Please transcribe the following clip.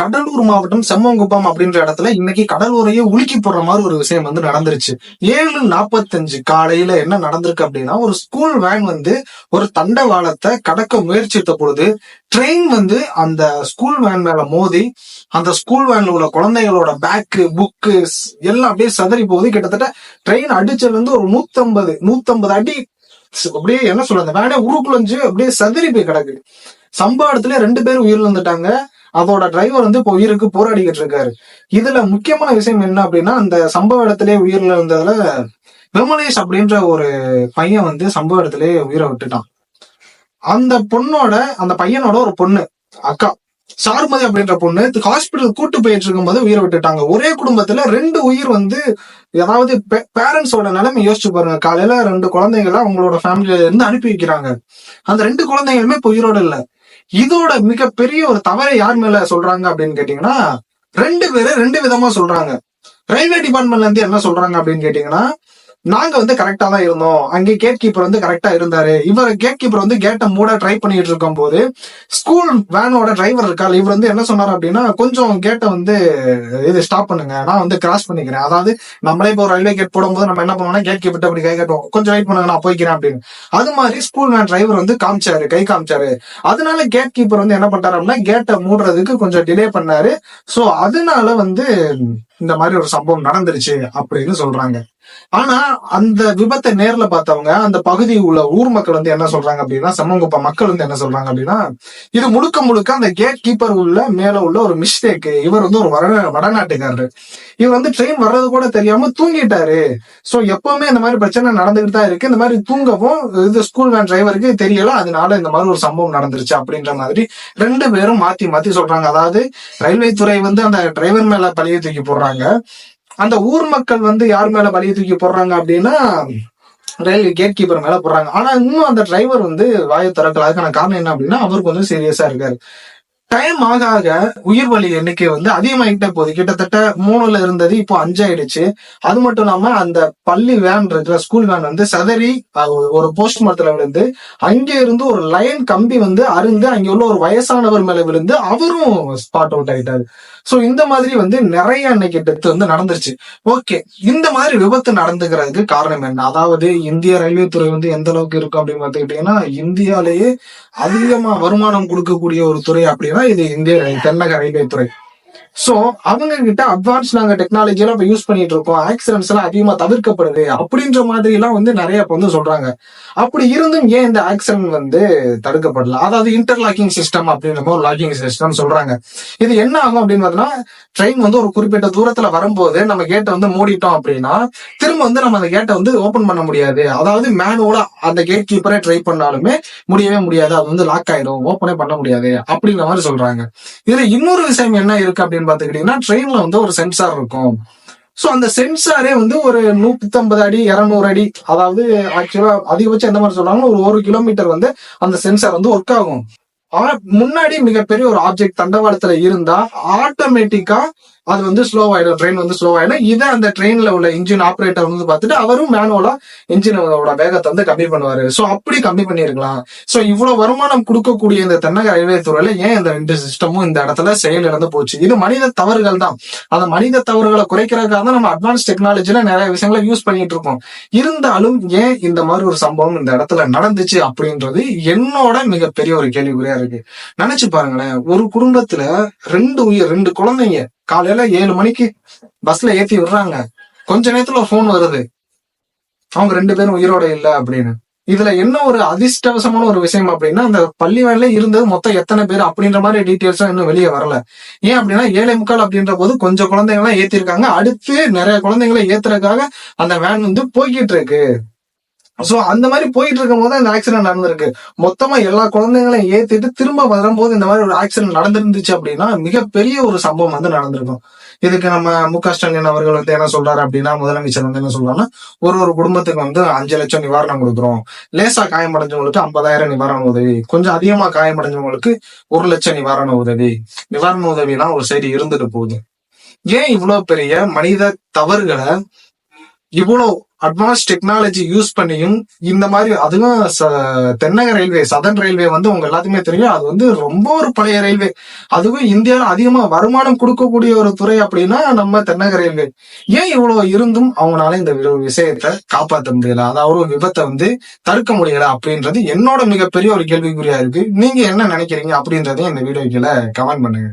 கடலூர் மாவட்டம் செம்மங்குப்பம் அப்படின்ற இடத்துல இன்னைக்கு கடலூரையே உலுக்கி போடுற மாதிரி ஒரு விஷயம் வந்து நடந்துருச்சு. ஏழு நாற்பத்தஞ்சு காலையில என்ன நடந்திருக்கு அப்படின்னா ஒரு ஸ்கூல் வேன் வந்து ஒரு தண்டவாளத்தை கடக்க முயற்சித்த பொழுது ட்ரெயின் வந்து அந்த ஸ்கூல் வேன் மேல மோதி அந்த ஸ்கூல் வேன்ல உள்ள குழந்தைகளோட பேக்கு புக்கு எல்லாம் அப்படியே சதறி போகுது. கிட்டத்தட்ட ட்ரெயின் அடிச்சதுல இருந்து ஒரு நூத்தம்பது நூத்தம்பது அடி அப்படியே என்ன சொல்றது அந்த வேனே உருக்குலைஞ்சு அப்படியே சதறி போய் கிடக்குது சம்பவ இடத்துல ரெண்டு பேரும் உயிரிழந்துட்டாங்க. அதோட டிரைவர் வந்து இப்போ உயிருக்கு போராடிக்கிட்டு இருக்காரு. இதுல முக்கியமான விஷயம் என்ன அப்படின்னா அந்த சம்பவ இடத்திலே உயிரிழந்ததுல விமலேஷ் அப்படின்ற ஒரு பையன் வந்து சம்பவ இடத்திலே உயிரை விட்டுட்டான். அந்த பொண்ணோட அந்த பையனோட ஒரு பொண்ணு அக்கா சார்மதி அப்படின்ற பொண்ணு ஹாஸ்பிட்டல் கூட்டு போயிட்டு இருக்கும்போது உயிரை விட்டுட்டாங்க. ஒரே குடும்பத்துல ரெண்டு உயிர் வந்து அதாவது பேரண்ட்ஸோட நிலைமை யோசிச்சு பாருங்க. காலையில ரெண்டு குழந்தைகளை அவங்களோட ஃபேமிலியில இருந்து அனுப்பி வைக்கிறாங்க. அந்த ரெண்டு குழந்தைங்களுமே இப்ப உயிரோட இல்ல. இதோட மிகப்பெரிய ஒரு தவறை யார் மேல சொல்றாங்க அப்படின்னு கேட்டீங்கன்னா ரெண்டு பேரும் ரெண்டு விதமா சொல்றாங்க. ரயில்வே டிபார்ட்மெண்ட்ல இருந்து என்ன சொல்றாங்க அப்படின்னு கேட்டீங்கன்னா நாங்க வந்து கரெக்டா தான் இருந்தோம். அங்கே கேட் கீப்பர் வந்து கரெக்டா இருந்தாரு. இவர் கேட் கீப்பர் வந்து கேட்டை மூட ட்ரை பண்ணிட்டு இருக்கும் போது ஸ்கூல் வேனோட டிரைவர் இருக்கால் இவர் வந்து என்ன சொன்னார் அப்படின்னா கொஞ்சம் கேட்டை வந்து இது ஸ்டாப் பண்ணுங்க. நான் வந்து கிராஸ் பண்ணிக்கிறேன். அதாவது நம்மளே இப்போ ரயில்வே கேட் போடும்போது நம்ம என்ன பண்ணுவோம்னா கேட் கீப்பர் அப்படி கை கட்டுவோம். கொஞ்சம் வெயிட் பண்ணுங்க நான் போய்க்கிறேன் அப்படின்னு. அது மாதிரி ஸ்கூல் வேன் டிரைவர் வந்து காமிச்சாரு கை காமிச்சாரு. அதனால கேட் கீப்பர் வந்து என்ன பண்றாரு அப்படின்னா கேட்டை மூடுறதுக்கு கொஞ்சம் டிலே பண்ணாரு. சோ அதனால வந்து இந்த மாதிரி ஒரு சம்பவம் நடந்துருச்சு அப்படின்னு சொல்றாங்க. ஆனா அந்த விபத்தை நேர்ல பார்த்தவங்க அந்த பகுதி உள்ள ஊர் மக்கள் வந்து என்ன சொல்றாங்க அப்படின்னா சமூக மக்கள் வந்து என்ன சொல்றாங்க அப்படின்னா இது முழுக்க முழுக்க அந்த கேட் கீப்பர் உள்ள மேல உள்ள ஒரு மிஸ்டேக் இவர் வந்து ஒரு வட வடநாட்டுக்காரரு. இவர் வந்து ட்ரெயின் வர்றது கூட தெரியாம தூங்கிட்டாரு. சோ எப்பவுமே இந்த மாதிரி பிரச்சனை நடந்துகிட்டு தான் இருக்கு. இந்த மாதிரி தூங்கவும் இது ஸ்கூல் வேன் டிரைவருக்கு தெரியல. அதனால இந்த மாதிரி ஒரு சம்பவம் நடந்துருச்சு அப்படின்ற மாதிரி ரெண்டு பேரும் மாத்தி மாத்தி சொல்றாங்க. அதாவது ரயில்வே துறை வந்து அந்த டிரைவர் மேல பழிய தூக்கி போடுறாங்க. அந்த ஊர் மக்கள் வந்து யார் மேல வழியை தூக்கி போடுறாங்க அப்படின்னா ரயில்வே கேட் கீப்பர் மேல போடுறாங்க. ஆனா இன்னும் அந்த டிரைவர் வந்து வாயு திறக்கல. அதுக்கான காரணம் என்ன அப்படின்னா அவருக்கு வந்து சீரியஸா இருக்காரு. டைம் ஆக ஆக உயிர் வலி எண்ணிக்கை வந்து அதிகமாகிட்டே போகுது. கிட்டத்தட்ட மூணுல இருந்தது இப்போ அஞ்சாயிடுச்சு. அது மட்டும் இல்லாம அந்த பள்ளி வேன் இருக்கிற ஸ்கூல் வேன் வந்து சதறி ஒரு போஸ்ட் மரத்துல விழுந்து அங்கே இருந்து ஒரு லைன் கம்பி வந்து அருந்து அங்க உள்ள ஒரு வயசானவர் மேல விழுந்து அவரும் ஸ்பாட் அவுட் ஆயிட்டாரு. சோ இந்த மாதிரி வந்து நிறைய அன்னைக்கு டெத் வந்து நடந்துருச்சு. ஓகே இந்த மாதிரி விபத்து நடந்துக்கிறதுக்கு காரணம் என்ன? அதாவது இந்திய ரயில்வே துறை வந்து எந்த அளவுக்கு இருக்கும் அப்படின்னு பார்த்துக்கிட்டீங்கன்னா இந்தியாலேயே அதிகமா வருமானம் கொடுக்கக்கூடிய ஒரு துறை அப்படின்னா இது இந்திய தென்னக ரயில்வே துறை சோ அவங்க கிட்ட அட்வான்ஸ் நாங்க டெக்னாலஜி எல்லாம் இப்ப யூஸ் பண்ணிட்டு இருக்கோம். ஆக்சிடென்ட்ஸ் எல்லாம் அதிகமா தவிர்க்கப்படுது அப்படின்ற மாதிரி எல்லாம் வந்து நிறைய இப்ப வந்து சொல்றாங்க. அப்படி இருந்தும் ஏன் இந்த ஆக்சிடென்ட் வந்து தடுக்கப்படல? அதாவது இன்டர்லாக்கிங் சிஸ்டம் அப்படின்ற மாதிரி லாக்கிங் சிஸ்டம் சொல்றாங்க. இது என்ன ஆகும் அப்படின்னு பார்த்தீங்கன்னா ட்ரெயின் வந்து ஒரு குறிப்பிட்ட தூரத்துல வரும்போது நம்ம கேட்டை வந்து மூடிட்டோம் அப்படின்னா திரும்ப வந்து நம்ம அந்த கேட்டை வந்து ஓபன் பண்ண முடியாது. அதாவது மேனுவலா அந்த கேட் கீப்பரே ட்ரை பண்ணாலுமே முடியவே முடியாது. அது வந்து லாக் ஆயிடும். ஓப்பனே பண்ண முடியாது. அப்படிங்கிற மாதிரி சொல்றாங்க. இதுல இன்னொரு விஷயம் என்ன இருக்கு அப்படின்னு பாத்துக்கிட்டீங்கன்னா ட்ரெயின்ல வந்து ஒரு சென்சார் இருக்கும். சோ அந்த சென்சாரே வந்து ஒரு நூத்தி ஐம்பது அடி இருநூறு அடி அதாவது ஆக்சுவலா அதிகபட்சம் எந்த மாதிரி சொல்றாங்கன்னா ஒரு ஒரு கிலோமீட்டர் வந்து அந்த சென்சார் வந்து ஒர்க் ஆகும். ஆனா முன்னாடி மிகப்பெரிய ஒரு ஆப்ஜெக்ட் தண்டவாளத்துல இருந்தா ஆட்டோமேட்டிக்கா அது வந்து ஸ்லோ ஆயிடும். ட்ரெயின் வந்து ஸ்லோ ஆயிடும் இதை அந்த ட்ரெயின்ல உள்ள இன்ஜின் ஆபரேட்டர் வந்து பார்த்துட்டு அவரும் மேனுவலா இன்ஜினோட வேகத்தை வந்து கம்மி பண்ணுவாரு. சோ அப்படி கம்மி பண்ணிருக்கலாம் சோ இவ்வளவு வருமானம் கொடுக்கக்கூடிய இந்த தென்னக ரயில்வே துறையில ஏன் இந்த ரெண்டு சிஸ்டமும் இந்த இடத்துல செயல் இழந்து போச்சு? இது மனித தவறுகள் தான். அந்த மனித தவறுகளை குறைக்கிறதுக்காக தான் நம்ம அட்வான்ஸ் டெக்னாலஜில நிறைய விஷயங்களை யூஸ் பண்ணிட்டு இருக்கோம். இருந்தாலும் ஏன் இந்த மாதிரி ஒரு சம்பவம் இந்த இடத்துல நடந்துச்சு அப்படின்றது என்னோட மிகப்பெரிய ஒரு கேள்விக்குறியா இருக்கு. நினைச்சு பாருங்களேன் ஒரு குடும்பத்துல ரெண்டு உயிர் ரெண்டு குழந்தைங்க காலையில ஏழு மணிக்கு பஸ்ல ஏத்தி விடுறாங்க. கொஞ்ச நேரத்துல போன் வருது. அவங்க ரெண்டு பேரும் உயிரோட இல்ல அப்படின்னு. இதுல என்ன ஒரு அதிர்ஷ்டவசமான ஒரு விஷயம் அப்படின்னா அந்த பள்ளி வேன்ல இருந்தது மொத்தம் எத்தனை பேர் அப்படின்ற மாதிரி டீட்டெயில்ஸும் இன்னும் வெளியே வரல. ஏன் அப்படின்னா ஏழை முக்கால் அப்படின்ற போது கொஞ்சம் குழந்தைங்க எல்லாம் ஏத்திருக்காங்க. அடுத்து நிறைய குழந்தைங்களை ஏத்துறதுக்காக அந்த வேன் வந்து போய்கிட்டு இருக்கு. சோ அந்த மாதிரி போயிட்டு இருக்கும் போது அந்த ஆக்சிடென்ட் நடந்திருக்கு. மொத்தமா எல்லா குழந்தைங்களையும் ஏத்திட்டு திரும்ப வரும்போது இந்த மாதிரி ஒரு ஆக்சிடென்ட் நடந்திருந்துச்சு அப்படின்னா மிகப்பெரிய ஒரு சம்பவம் வந்து நடந்திருக்கும். இதுக்கு நம்ம மு க ஸ்டாலின் அவர்கள் வந்து என்ன சொல்றாரு அப்படின்னா முதலமைச்சர் வந்து என்ன சொல்றாருன்னா ஒரு ஒரு குடும்பத்துக்கு வந்து அஞ்சு லட்சம் நிவாரணம் கொடுக்குறோம். லேசா காயமடைஞ்சவங்களுக்கு ஐம்பதாயிரம் நிவாரண உதவி. கொஞ்சம் அதிகமா காயமடைஞ்சவங்களுக்கு ஒரு லட்சம் நிவாரண உதவி. நிவாரண உதவிலாம் ஒரு சைடு இருந்துட்டு போகுது. ஏன் இவ்வளவு பெரிய மனித தவறுகளை இவ்வளவு அட்வான்ஸ் டெக்னாலஜி யூஸ் பண்ணியும் இந்த மாதிரி அதுவும் ச- தென்னக ரயில்வே சதன் ரயில்வே வந்து உங்க எல்லாத்துக்குமே தெரியும். அது வந்து ரொம்ப ஒரு பழைய ரயில்வே அதுவும் இந்தியாவில் அதிகமா வருமானம் கொடுக்கக்கூடிய ஒரு துறை அப்படின்னா நம்ம தென்னக ரயில்வே ஏன் இவ்வளவு இருந்தும் அவங்களால இந்த விஷயத்தை காப்பாற்ற முடியல? அதாவது ஒரு விபத்தை வந்து தடுக்க முடியல அப்படின்றது என்னோட மிகப்பெரிய ஒரு கேள்விக்குறியா இருக்கு. நீங்க என்ன நினைக்கிறீங்க அப்படின்றதையும் இந்த வீடியோக்குள்ள கமெண்ட் பண்ணுங்க.